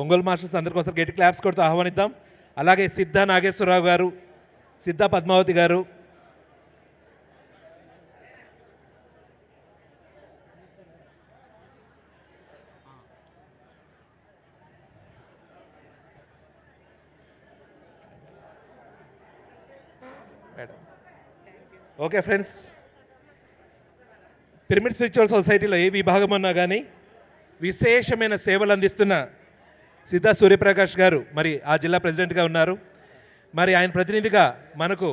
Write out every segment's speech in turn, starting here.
Ongole masters అందరికీ ఒకసారి గట్టి క్లాప్స్ కొడుతూ ఆహ్వానిద్దాం. అలాగే సిద్ధ నాగేశ్వరరావు గారు సిద్ధ పద్మావతి గారు. ఓకే ఫ్రెండ్స్ పిరమిడ్ స్పిరిచువల్ సొసైటీలో ఏ విభాగం ఉన్నా కానీ విశేషమైన సేవలు అందిస్తున్న సిద్ధా సూర్యప్రకాష్ గారు మరి ఆ జిల్లా ప్రెసిడెంట్గా ఉన్నారు. మరి ఆయన ప్రతినిధిగా మనకు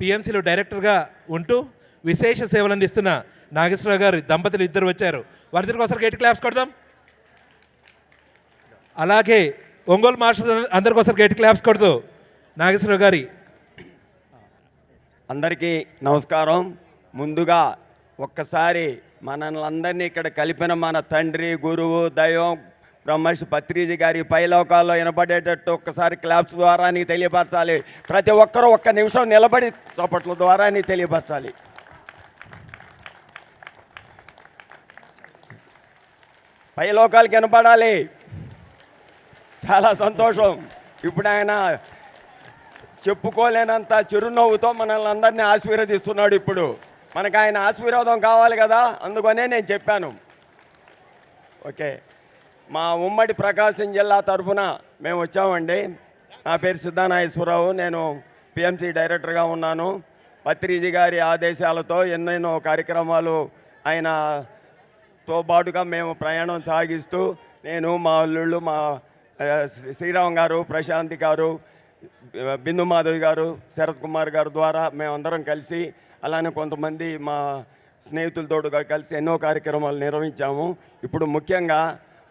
పిఎంసీలో డైరెక్టర్గా ఉంటూ విశేష సేవలు అందిస్తున్న నాగేశ్వరరావు గారు దంపతులు ఇద్దరు వచ్చారు. వారిద్దరికి ఒకసారి గేట్ క్లాప్స్ కొడదాం. అలాగే ఒంగోలు మాస్టర్ అందరికి ఒకసారి గేట్ క్లాప్స్ కొడదు నాగేశ్వరరావు గారి అందరికీ నమస్కారం. ముందుగా ఒక్కసారి మనల్ని అందరినీ ఇక్కడ కలిపిన మన తండ్రి గురువు దైవం బ్రహ్మర్షి పత్రిజీ గారి పైలోకాల్లో వినపడేటట్టు ఒక్కసారి క్లాప్స్ ద్వారా నీకు తెలియపరచాలి. ప్రతి ఒక్కరూ ఒక్క నిమిషం నిలబడి చప్పట్ల ద్వారా నీకు తెలియపరచాలి. పైలోకాలకి వినపడాలి. చాలా సంతోషం. ఇప్పుడు ఆయన చెప్పుకోలేనంత చిరునవ్వుతో మనల్ని అందరినీ ఆశీర్వదిస్తున్నాడు ఇప్పుడు. మనకు ఆయన ఆశీర్వాదం కావాలి కదా? అందుకనే నేను చెప్పాను. ఓకే. మా ఉమ్మడి ప్రకాశం జిల్లా తరఫున మేము వచ్చామండి. నా పేరు సిద్ధానాగేశ్వరరావు. నేను పిఎంసి డైరెక్టర్గా ఉన్నాను. పత్రిజీ గారి ఆదేశాలతో ఎన్నెన్నో కార్యక్రమాలు ఆయనతో పాటుగా మేము ప్రయాణం సాగిస్తూ నేను మా అల్లుళ్ళు మా శ్రీరామ్ గారు ప్రశాంతి గారు బిందు మాధవి గారు శరత్ కుమార్ గారు ద్వారా మేమందరం కలిసి అలానే కొంతమంది మా స్నేహితులతో కలిసి ఎన్నో కార్యక్రమాలు నిర్వహించాము. ఇప్పుడు ముఖ్యంగా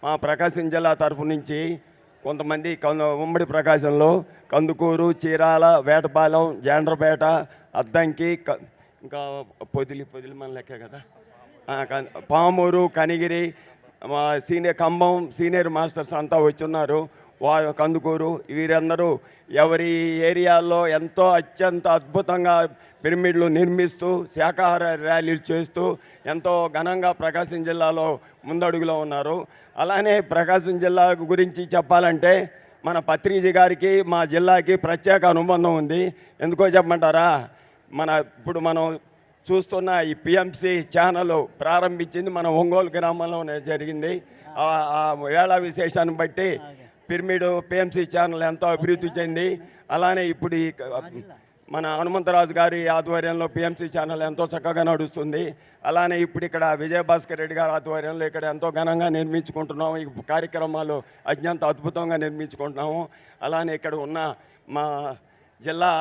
మా ప్రకాశం జిల్లా తరఫు నుంచి కొంతమంది కందు ఉమ్మడి ప్రకాశంలో కందుకూరు చీరాల వేటపాలెం జాండ్రపేట అద్దంకి క- ఇంకా పొదిలి పొదిలి మన లెక్కే కదా. పామూరు కనిగిరి మా సీనియర్ ఖమ్మం సీనియర్ మాస్టర్స్ అంతా వచ్చున్నారు. వా కందుకూరు వీరందరూ ఎవరి ఏరియాలో ఎంతో అత్యంత అద్భుతంగా పిరమిడ్లు నిర్మిస్తూ శాఖాహార ర్యాలీలు చేస్తూ ఎంతో ఘనంగా ప్రకాశం జిల్లాలో ముందడుగులో ఉన్నారు. అలానే ప్రకాశం జిల్లా గురించి చెప్పాలంటే మన పత్రిజీ గారికి మా జిల్లాకి ప్రత్యేక అనుబంధం ఉంది. ఎందుకో చెప్పమంటారా? మన ఇప్పుడు మనం చూస్తున్న ఈ పిఎంసి ఛానల్ ప్రారంభించింది మన ఒంగోలు గ్రామంలోనే జరిగింది. ఆ వేళ విశేషాన్ని బట్టి పిరమిడ్ పిఎంసి ఛానల్ ఎంతో అభివృద్ధి చెంది అలానే ఇప్పుడు మన హనుమంతరాజు గారి ఆధ్వర్యంలో పిఎంసి ఛానల్ ఎంతో చక్కగా నడుస్తుంది. అలానే ఇప్పుడు ఇక్కడ విజయభాస్కర్ రెడ్డి గారి ఆధ్వర్యంలో ఇక్కడ ఎంతో ఘనంగా నిర్మించుకుంటున్నాము. ఈ కార్యక్రమాలు అత్యంత అద్భుతంగా నిర్మించుకుంటున్నాము. అలానే ఇక్కడ ఉన్న మా జిల్లా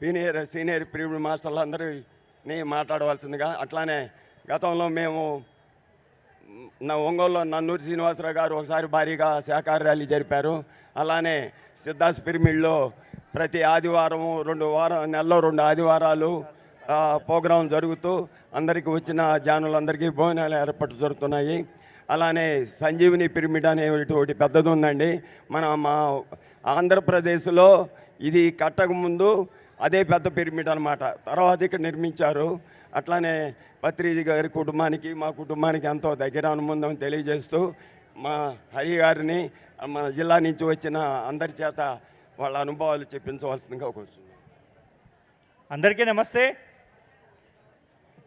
సీనియర్ సీనియర్ ప్రిమిడ్ మాస్టర్లు అందరినీ మాట్లాడవలసిందిగా అట్లానే గతంలో మేము నా ఒంగోలులో నన్నూరి శ్రీనివాసరావు గారు ఒకసారి భారీగా సహకార ర్యాలీ జరిపారు. అలానే సిద్ధాస్ పిరమిడ్లో ప్రతి ఆదివారం రెండు వారం నెలలో రెండు ఆదివారాలు ప్రోగ్రాం జరుగుతూ అందరికీ వచ్చిన జానులందరికీ భోజనాలు ఏర్పాటు జరుగుతున్నాయి. అలానే సంజీవిని పిరమిడ్ అనేటువంటి పెద్దది ఉందండి. మన మా ఆంధ్రప్రదేశ్లో ఇది కట్టకముందు అదే పెద్ద పిరమిడ్ అనమాట తర్వాత ఇక్కడ నిర్మించారు. అట్లానే పత్రిజీ గారి కుటుంబానికి మా కుటుంబానికి ఎంతో దగ్గర అనుబంధం తెలియజేస్తూ మా హరి గారిని మన జిల్లా నుంచి వచ్చిన అందరి చేత వాళ్ళ అనుభవాలు చెప్పించవలసిందిగా కూర్చున్నాను. అందరికీ నమస్తే.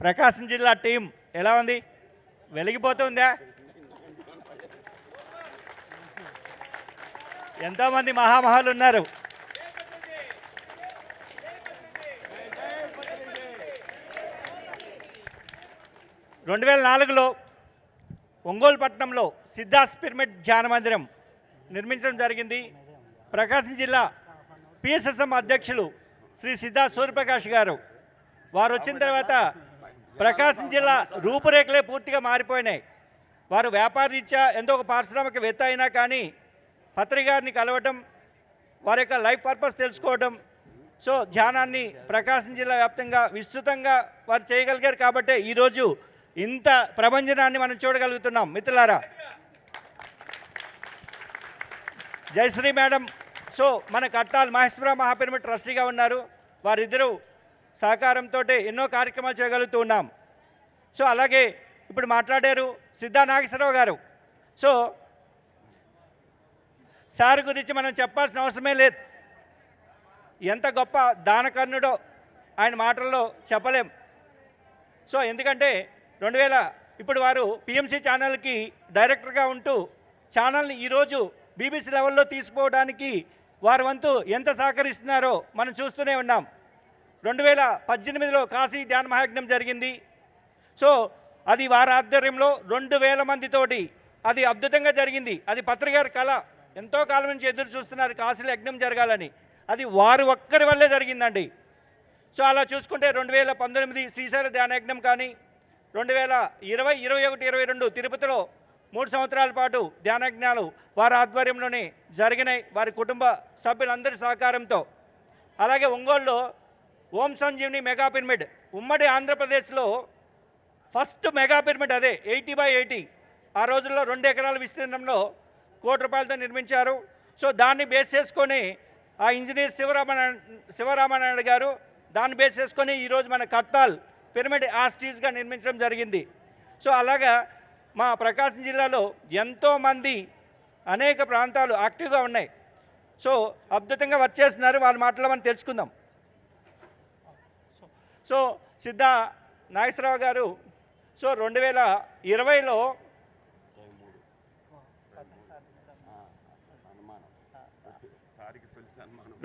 ప్రకాశం జిల్లా టీం ఎలా ఉంది? వెలిగిపోతుందా? ఎంతోమంది మహామహాలు ఉన్నారు. రెండు వేల నాలుగులో ఒంగోలు పట్టణంలో సిద్ధాస్ పిరమిడ్ ధ్యాన మందిరం నిర్మించడం జరిగింది. ప్రకాశం జిల్లా పిఎస్ఎస్ఎం అధ్యక్షులు శ్రీ సిద్ధా సూర్యప్రకాష్ గారు. వారు వచ్చిన తర్వాత ప్రకాశం జిల్లా రూపురేఖలే పూర్తిగా మారిపోయినాయి. వారు వ్యాపారరీత్యా ఎంతో ఒక పారిశ్రామికవేత్త అయినా కానీ పత్రికారిని కలవటం వారి యొక్క లైఫ్ పర్పస్ తెలుసుకోవడం సో ధ్యానాన్ని ప్రకాశం జిల్లా వ్యాప్తంగా విస్తృతంగా వారు చేయగలిగారు. కాబట్టే ఈరోజు ఇంత ప్రభంజనాన్ని మనం చూడగలుగుతున్నాం. మిత్రులారా జయశ్రీ మేడం. సో మన కట్టాల్ మహేశ్వర మహాపిరమిడ్ ట్రస్టీగా ఉన్నారు. వారిద్దరూ సహకారంతో ఎన్నో కార్యక్రమాలు చేయగలుగుతూ ఉన్నాం. సో అలాగే ఇప్పుడు మాట్లాడారు సిద్ధా నాగేశ్వరరావు గారు. సో సార్ గురించి మనం చెప్పాల్సిన అవసరమే లేదు. ఎంత గొప్ప దానకర్ణుడో ఆయన మాటల్లో చెప్పలేం. సో ఎందుకంటే రెండు వేల ఇప్పుడు వారు పిఎంసీ ఛానల్కి డైరెక్టర్గా ఉంటూ ఛానల్ని ఈరోజు బీబీసీ లెవెల్లో తీసుకుపోవడానికి వారి వంతు ఎంత సహకరిస్తున్నారో మనం చూస్తూనే ఉన్నాం. రెండు వేల పద్దెనిమిదిలో కాశీ ధ్యాన మహాయజ్ఞం జరిగింది. సో అది వారి ఆధ్వర్యంలో రెండు వేల మందితోటి అది అద్భుతంగా జరిగింది. అది పత్రికారి కళ. ఎంతో కాలం నుంచి ఎదురు చూస్తున్నారు కాశీలో యజ్ఞం జరగాలని. అది వారు ఒక్కరి వల్లే జరిగిందండి. సో అలా చూసుకుంటే రెండు వేల పంతొమ్మిది శ్రీశైల ధ్యానయజ్ఞం కానీ రెండు వేల ఇరవై ఇరవై ఒకటి ఇరవై రెండు తిరుపతిలో మూడు సంవత్సరాల పాటు ధ్యానజ్ఞాలు వారి ఆధ్వర్యంలోనే జరిగినాయి వారి కుటుంబ సభ్యులందరి సహకారంతో. అలాగే ఒంగోలులో ఓం సంజీవిని మెగా పిరమిడ్ ఉమ్మడి ఆంధ్రప్రదేశ్లో ఫస్ట్ మెగా పిరమిడ్ అదే ఎయిటీ బై ఎయిటీ. ఆ రోజుల్లో రెండు ఎకరాల విస్తీర్ణంలో కోటి రూపాయలతో నిర్మించారు. సో దాన్ని బేస్ చేసుకొని ఆ ఇంజనీర్ శివరామనారాయణ శివరామనారాయణ గారు దాన్ని బేస్ చేసుకొని ఈరోజు మన కట్టాల్ పిరమిడ్ ఆస్టీస్గా నిర్మించడం జరిగింది. సో అలాగా మా ప్రకాశం జిల్లాలో ఎంతోమంది అనేక ప్రాంతాలు యాక్టివ్గా ఉన్నాయి. సో అద్భుతంగా వర్క్ చేస్తున్నారు వాళ్ళ మాటలో మనం తెలుసుకుందాం. సో సిద్ధ నాగేశ్వరరావు గారు సో రెండు వేల ఇరవైలో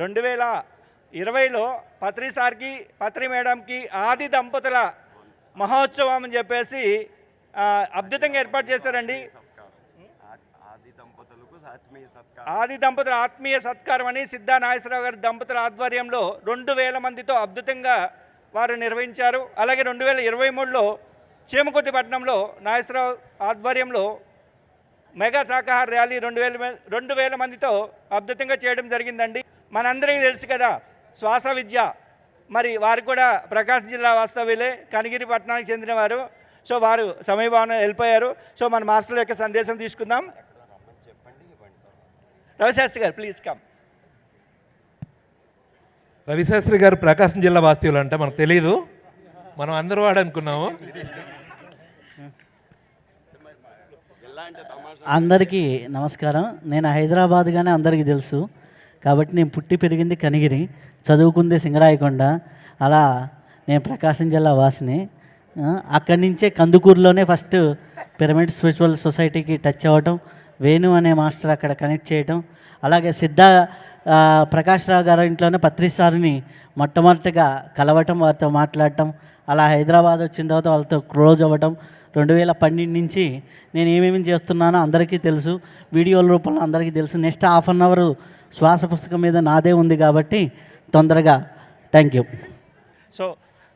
రెండు వేల ఇరవైలో పత్రి సార్కి పత్రి మేడంకి ఆది దంపతుల మహోత్సవం అని చెప్పేసి అద్భుతంగా ఏర్పాటు చేశారండి. ఆది దంపతుల ఆత్మీయ సత్కారం అని సిద్ధా నాగేశ్వరరావు గారి దంపతుల ఆధ్వర్యంలో రెండు వేల మందితో అద్భుతంగా వారు నిర్వహించారు. అలాగే రెండు వేల ఇరవై మూడులో చీమకుర్తిపట్నంలో నాగేశ్వరరావు ఆధ్వర్యంలో మెగా శాఖాహార ర్యాలీ రెండు వేల రెండు వేల మందితో అద్భుతంగా చేయడం జరిగిందండి. మనందరికీ తెలుసు కదా శ్వాస విద్య. మరి వారు కూడా ప్రకాశం జిల్లా వాస్తవ్యులే. కనిగిరి పట్టణానికి చెందినవారు. సో వారు సమయభావన వెళ్ళిపోయారు సో మన మాస్టర్ల యొక్క సందేశం తీసుకుందాం. రవిశాస్త్రి గారు ప్లీజ్ కమ్ రవిశాస్త్రి గారు ప్రకాశం జిల్లా వాస్తవ్యులు అంటే మనకు తెలియదు మనం అందరూ వాడు అనుకున్నాము. జిల్లా అంటే తమాషా అందరికీ నమస్కారం. నేను హైదరాబాద్గానే అందరికీ తెలుసు. కాబట్టి నేను పుట్టి పెరిగింది కనిగిరి చదువుకుంది సింగరాయకొండ అలా నేను ప్రకాశం జిల్లా వాసిని. అక్కడి నుంచే కందుకూరులోనే ఫస్ట్ పిరమిడ్ స్పిరిచువల్ సొసైటీకి టచ్ అవ్వటం వేణు అనే మాస్టర్ అక్కడ కనెక్ట్ చేయటం అలాగే సిద్ధ ప్రకాష్ రావు గారి ఇంట్లోనే పత్రి సార్ని మొట్టమొదటిగా కలవటం వారితో మాట్లాడటం అలా హైదరాబాద్ వచ్చిన తర్వాత వాళ్ళతో క్లోజ్ అవ్వటం. రెండు వేల పన్నెండు నుంచి నేను ఏమేమి చేస్తున్నానో అందరికీ తెలుసు వీడియోల రూపంలో అందరికీ తెలుసు. నెక్స్ట్ హాఫ్ అన్ అవర్ శ్వాస పుస్తకం మీద నాదే ఉంది కాబట్టి తొందరగా. థ్యాంక్ యూ సో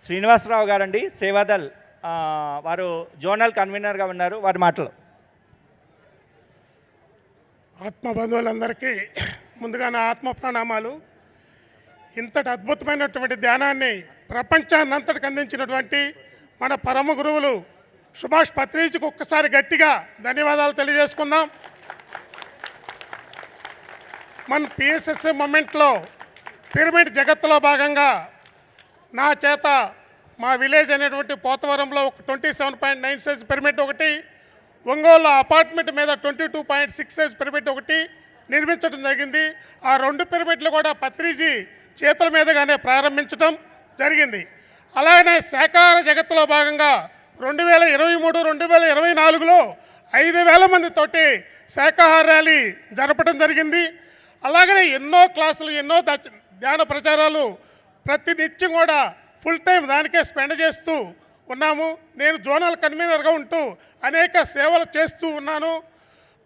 శ్రీనివాసరావు గారండి సేవాదల్ ఆ, వారు జోనల్ కన్వీనర్గా ఉన్నారు వారి మాటలు. ఆత్మ బంధువులందరికీ ముందుగా నా ఆత్మ ప్రణామాలు ఇంతటి అద్భుతమైనటువంటి ధ్యానాన్ని ప్రపంచాన్నంతటికి అందించినటువంటి మన పరమ గురువులు సుభాష్ పత్రిజీకి ఒక్కసారి గట్టిగా ధన్యవాదాలు తెలియజేసుకుందాం. మన పిఎస్ఎస్ఏ మూమెంట్లో పిరమిడ్ జగత్తులో భాగంగా నా చేత మా విలేజ్ అనేటువంటి పోతవరంలో ఒక twenty seven point nine size pyramid ఒకటి ఒంగోలు అపార్ట్మెంట్ మీద twenty two point six size pyramid ఒకటి నిర్మించడం జరిగింది. ఆ రెండు పిరమిడ్లు కూడా పత్రిజీ చేతుల మీదుగానే ప్రారంభించడం జరిగింది. అలాగనే శాకాహార జగత్తులో భాగంగా రెండు వేల ఇరవై మూడు రెండు వేల ఇరవై నాలుగులో ఐదు వేల మందితోటి శాకాహార ర్యాలీ జరపడం జరిగింది. అలాగనే ఎన్నో క్లాసులు ఎన్నో ధ్యాన ప్రచారాలు ప్రతి నిత్యం కూడా ఫుల్ టైం దానికే స్పెండ్ చేస్తూ ఉన్నాము. నేను జోనల్ కన్వీనర్గా ఉంటూ అనేక సేవలు చేస్తూ ఉన్నాను.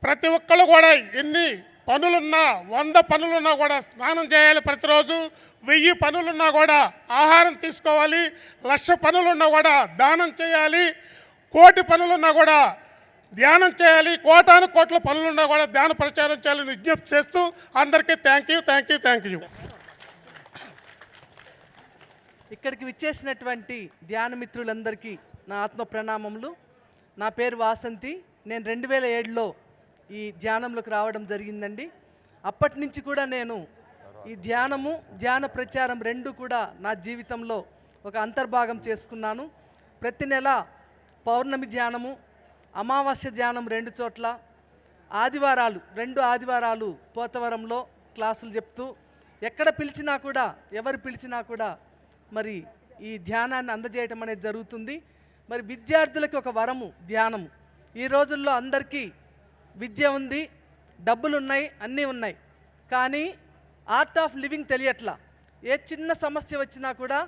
ప్రతి ఒక్కళ్ళు కూడా ఎన్ని పనులున్నా వంద పనులున్నా కూడా స్నానం చేయాలి ప్రతిరోజు. వెయ్యి పనులున్నా కూడా ఆహారం తీసుకోవాలి. లక్ష పనులున్నా కూడా దానం చేయాలి. కోటి పనులున్నా కూడా ధ్యానం చేయాలి. కోటాను కోట్ల పనులున్నా కూడా ధ్యాన ప్రచారం చేయాలని విజ్ఞప్తి చేస్తూ అందరికీ thank you thank you thank you ఇక్కడికి విచ్చేసినటువంటి ధ్యాన మిత్రులందరికీ నా ఆత్మ ప్రణామములు. నా పేరు వాసంతి. నేను రెండు వేల ఏడులో ఈ ధ్యానంలోకి రావడం జరిగిందండి. అప్పటి నుంచి కూడా నేను ఈ ధ్యానము ధ్యాన ప్రచారం రెండు కూడా నా జీవితంలో ఒక అంతర్భాగం చేసుకున్నాను. ప్రతి నెల పౌర్ణమి ధ్యానము అమావాస్య ధ్యానం రెండు చోట్ల ఆదివారాలు రెండు ఆదివారాలు పోతవరంలో క్లాసులు చెప్తూ ఎక్కడ పిలిచినా కూడా ఎవరు పిలిచినా కూడా మరి ఈ ధ్యానాన్ని అందజేయటం అనేది జరుగుతుంది. మరి విద్యార్థులకి ఒక వరము ధ్యానము. ఈ రోజుల్లో అందరికీ విద్య ఉంది డబ్బులు ఉన్నాయి అన్నీ ఉన్నాయి. కానీ ఆర్ట్ ఆఫ్ లివింగ్ తెలియట్లా. ఏ చిన్న సమస్య వచ్చినా కూడా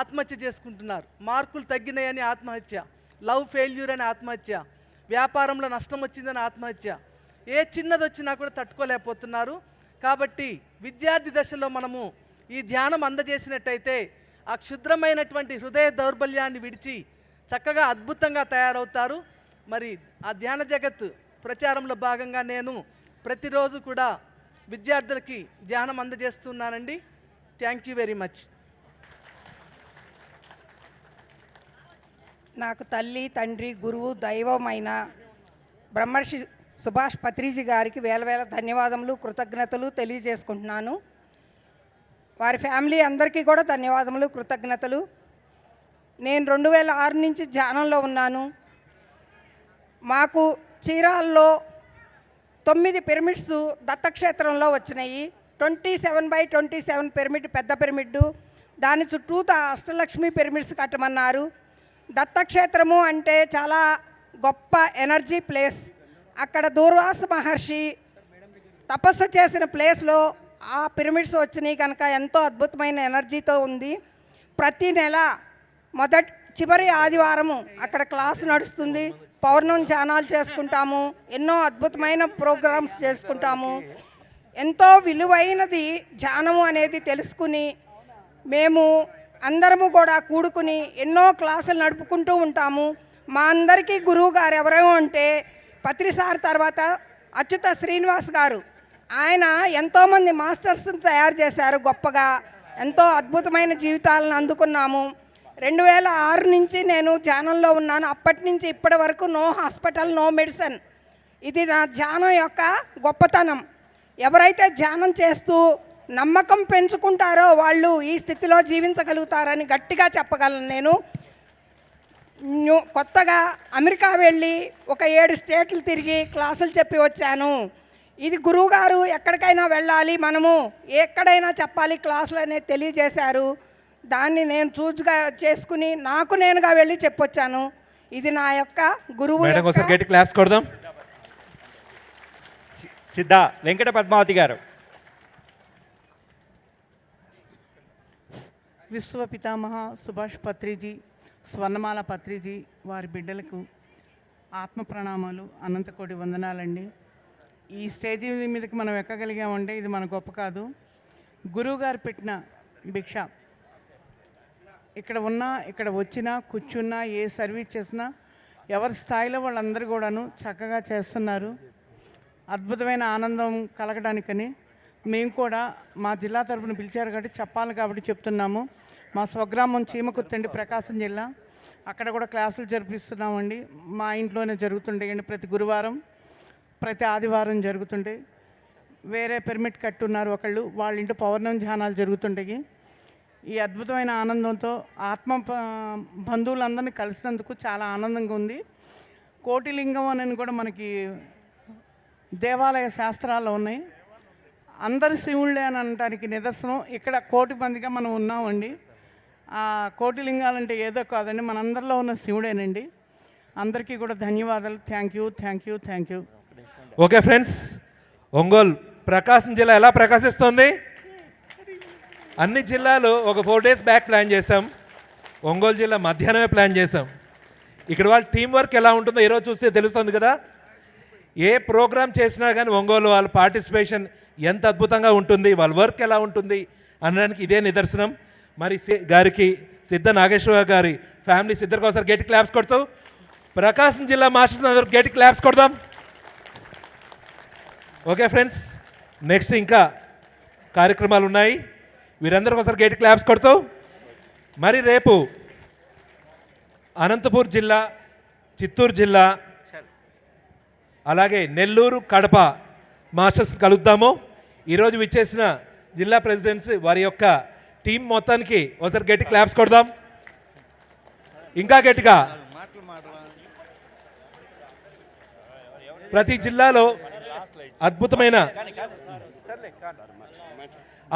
ఆత్మహత్య చేసుకుంటున్నారు. మార్కులు తగ్గినాయని ఆత్మహత్య. లవ్ ఫెయిల్యూర్ అని ఆత్మహత్య. వ్యాపారంలో నష్టం వచ్చిందని ఆత్మహత్య. ఏ చిన్నది వచ్చినా కూడా తట్టుకోలేకపోతున్నారు. కాబట్టి విద్యార్థి దశలో మనము ఈ ధ్యానం అందజేసినట్టయితే ఆ క్షుద్రమైనటువంటి హృదయ దౌర్బల్యాన్ని విడిచి చక్కగా అద్భుతంగా తయారవుతారు. మరి ఆ ధ్యాన జగత్ ప్రచారంలో భాగంగా నేను ప్రతిరోజు కూడా విద్యార్థులకి ధ్యానం అందజేస్తున్నానండి. Thank you very much. నాకు తల్లి తండ్రి గురువు దైవమైన బ్రహ్మర్షి సుభాష్ పత్రిజీ గారికి వేల వేల ధన్యవాదములు కృతజ్ఞతలు తెలియజేసుకుంటున్నాను. వారి ఫ్యామిలీ అందరికీ కూడా ధన్యవాదములు కృతజ్ఞతలు. నేను రెండు వేల ఆరు నుంచి ధ్యానంలో ఉన్నాను. మాకు చీరాల్లో తొమ్మిది పిరమిడ్స్ దత్తక్షేత్రంలో వచ్చినాయి. Twenty seven by twenty seven pyramid పెద్ద పిరమిడ్ దాని చుట్టూత అష్టలక్ష్మి పిరమిడ్స్ కట్టమన్నారు. దత్తక్షేత్రము అంటే చాలా గొప్ప ఎనర్జీ ప్లేస్. అక్కడ దూర్వాస మహర్షి తపస్సు చేసిన ప్లేస్లో ఆ పిరమిడ్స్ వచ్చినాయి కనుక ఎంతో అద్భుతమైన ఎనర్జీతో ఉంది. ప్రతి నెల మొదటి చివరి ఆదివారము అక్కడ క్లాస్ నడుస్తుంది. పౌర్ణం ధ్యానాలు చేసుకుంటాము. ఎన్నో అద్భుతమైన ప్రోగ్రామ్స్ చేసుకుంటాము. ఎంతో విలువైనది ధ్యానము అనేది తెలుసుకుని మేము అందరము కూడా కూడుకుని ఎన్నో క్లాసులు నడుపుకుంటూ ఉంటాము. మా అందరికీ గురువు గారు ఎవరేమో అంటే పత్రిసార్ తర్వాత అచ్యుత శ్రీనివాస్ గారు. ఆయన ఎంతోమంది మాస్టర్స్ని తయారు చేశారు గొప్పగా. ఎంతో అద్భుతమైన జీవితాలను అందుకున్నాము. రెండు వేల ఆరు నుంచి నేను ధ్యానంలో ఉన్నాను. అప్పటి నుంచి ఇప్పటి వరకు నో హాస్పిటల్ నో మెడిసిన్. ఇది నా ధ్యానం యొక్క గొప్పతనం. ఎవరైతే ధ్యానం చేస్తూ నమ్మకం పెంచుకుంటారో వాళ్ళు ఈ స్థితిలో జీవించగలుగుతారని గట్టిగా చెప్పగలను నేను. న్యూ- కొత్తగా అమెరికా వెళ్ళి ఒక ఏడు స్టేట్లు తిరిగి క్లాసులు చెప్పి వచ్చాను. ఇది గురువుగారు ఎక్కడికైనా వెళ్ళాలి మనము ఎక్కడైనా చెప్పాలి క్లాసులు అనేది తెలియజేశారు. దాన్ని నేను చూజ్గా చేసుకుని నాకు నేనుగా వెళ్ళి చెప్పొచ్చాను. ఇది నా యొక్క గురువు క్లాప్స్ కొడదాం. సిద్ధ వెంకట పద్మావతి గారు. విశ్వ పితామహ సుభాష్ పత్రిజీ స్వర్ణమాల పత్రిజీ వారి బిడ్డలకు ఆత్మ ప్రణామాలు అనంతకోటి వందనాలండి. ఈ స్టేజీ మీదకి మనం ఎక్కగలిగామంటే ఇది మన గొప్ప కాదు. గురువుగారు పెట్టిన భిక్ష. ఇక్కడ ఉన్నా ఇక్కడ వచ్చినా కూర్చున్నా ఏ సర్వీస్ చేసినా ఎవరి స్థాయిలో వాళ్ళందరూ కూడాను చక్కగా చేస్తున్నారు. అద్భుతమైన ఆనందం కలగడానికని మేము కూడా మా జిల్లా తరపున పిలిచారు కాబట్టి చెప్పాలి కాబట్టి చెప్తున్నాము. మా స్వగ్రామం చీమకుర్తండి ప్రకాశం జిల్లా. అక్కడ కూడా క్లాసులు జరిపిస్తున్నామండి. మా ఇంట్లోనే జరుగుతుండేయండి ప్రతి గురువారం ప్రతి ఆదివారం జరుగుతుండే వేరే పిరమిడ్ కట్టున్నారు ఒకళ్ళు. వాళ్ళ ఇంటి పౌర్ణమి ధ్యానాలు జరుగుతుంటాయి. ఈ అద్భుతమైన ఆనందంతో ఆత్మ ప- బంధువులందరినీ కలిసినందుకు చాలా ఆనందంగా ఉంది. కోటిలింగం అని కూడా మనకి దేవాలయ శాస్త్రాల్లో ఉన్నాయి. అందరు శివుళ్ళే అని అనడానికి నిదర్శనం. ఇక్కడ కోటి మందిగా మనం ఉన్నామండి. ఆ కోటి లింగాలంటే ఏదో కాదండి. మనందరిలో ఉన్న శివుడేనండి. అందరికీ కూడా ధన్యవాదాలు. Thank you thank you thank you. Okay friends Ongole Prakasam జిల్లా ఎలా ప్రకాశిస్తుంది? అన్ని జిల్లాలు ఒక ఫోర్ డేస్ బ్యాక్ ప్లాన్ చేసాం ఒంగోలు జిల్లా మధ్యాహ్నమే ప్లాన్ చేసాం ఇక్కడ వాళ్ళ టీం వర్క్ ఎలా ఉంటుందో ఈరోజు చూస్తే తెలుస్తుంది కదా. ఏ ప్రోగ్రామ్ చేసినా కానీ ఒంగోలు వాళ్ళ పార్టిసిపేషన్ ఎంత అద్భుతంగా ఉంటుంది వాళ్ళ వర్క్ ఎలా ఉంటుంది అనడానికి ఇదే నిదర్శనం. మరి సి- గారికి సిద్ధ నాగేశ్వర గారి ఫ్యామిలీ సిద్ధర్ కోసం గట్టి క్లాప్స్ కొడుతూ ప్రకాశం జిల్లా మాస్టర్స్ అందరూ గట్టి క్లాప్స్ కొడదాం. ఓకే ఫ్రెండ్స్ నెక్స్ట్ ఇంకా కార్యక్రమాలు ఉన్నాయి. వీరందరికీ ఒకసారి గేట్ క్లాప్స్ కొడుతూ మరి రేపు అనంతపూర్ జిల్లా చిత్తూరు జిల్లా అలాగే నెల్లూరు కడప మాస్టర్స్ కలుద్దాము. ఈరోజు విచ్చేసిన జిల్లా ప్రెసిడెంట్స్ వారి యొక్క టీం మొత్తానికి ఒకసారి గట్టి క్లాప్స్ కొడదాం. ఇంకా గట్టిగా. ప్రతి జిల్లాలో అద్భుతమైన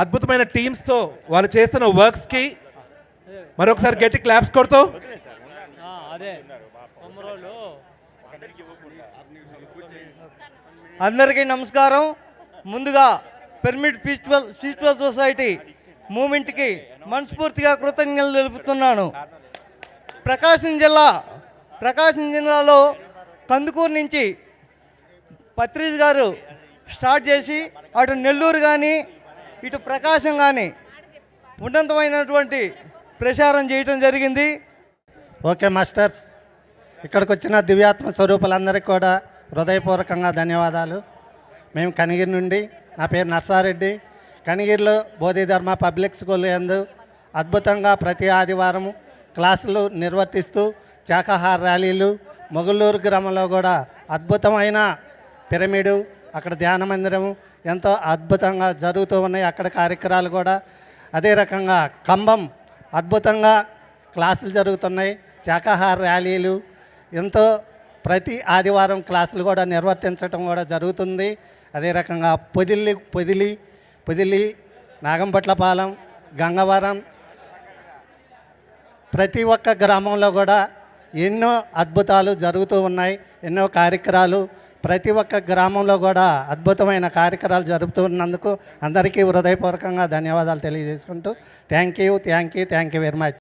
అద్భుతమైన టీమ్స్తో వాళ్ళు చేస్తున్న వర్క్స్కి మరొకసారి గట్టి క్లాప్స్ కొడుతూ. అందరికీ నమస్కారం. ముందుగా పిరమిడ్ స్పిరిచువల్ స్పిరిచువల్ సొసైటీ మూమెంట్కి మనస్ఫూర్తిగా కృతజ్ఞతలు తెలుపుతున్నాను. ప్రకాశం జిల్లా ప్రకాశం జిల్లాలో కందుకూరు నుంచి పత్రిజ్ గారు స్టార్ట్ చేసి అటు నెల్లూరు కానీ ఇటు ప్రకాశం కానీ ఉన్నతమైనటువంటి ప్రచారం చేయటం జరిగింది. ఓకే మాస్టర్స్ ఇక్కడికి వచ్చిన దివ్యాత్మ స్వరూపులందరికీ కూడా హృదయపూర్వకంగా ధన్యవాదాలు. మేము కనిగిరి నుండి నా పేరు నర్సారెడ్డి. కనిగిరిలో బోధిధర్మ పబ్లిక్ స్కూల్ ఎందు అద్భుతంగా ప్రతి ఆదివారం క్లాసులు నిర్వర్తిస్తూ శాకాహార ర్యాలీలు మొగుళ్ళూరు గ్రామంలో కూడా అద్భుతమైన పిరమిడు అక్కడ ధ్యాన మందిరము ఎంతో అద్భుతంగా జరుగుతూ ఉన్నాయి. అక్కడ కార్యక్రమాలు కూడా అదే రకంగా కంబం అద్భుతంగా క్లాసులు జరుగుతున్నాయి. శాకాహార ర్యాలీలు ఎంతో ప్రతి ఆదివారం క్లాసులు కూడా నిర్వర్తించడం కూడా జరుగుతుంది. అదే రకంగా పొదిలి పొదిలి పొదిలి నాగంపట్లపాలెం గంగవరం ప్రతి ఒక్క గ్రామంలో కూడా ఎన్నో అద్భుతాలు జరుగుతూ ఉన్నాయి. ఎన్నో కార్యక్రమాలు ప్రతి ఒక్క గ్రామంలో కూడా అద్భుతమైన కార్యక్రమాలు జరుపుతున్నందుకు అందరికీ హృదయపూర్వకంగా ధన్యవాదాలు తెలియజేసుకుంటూ. Thank you thank you thank you very much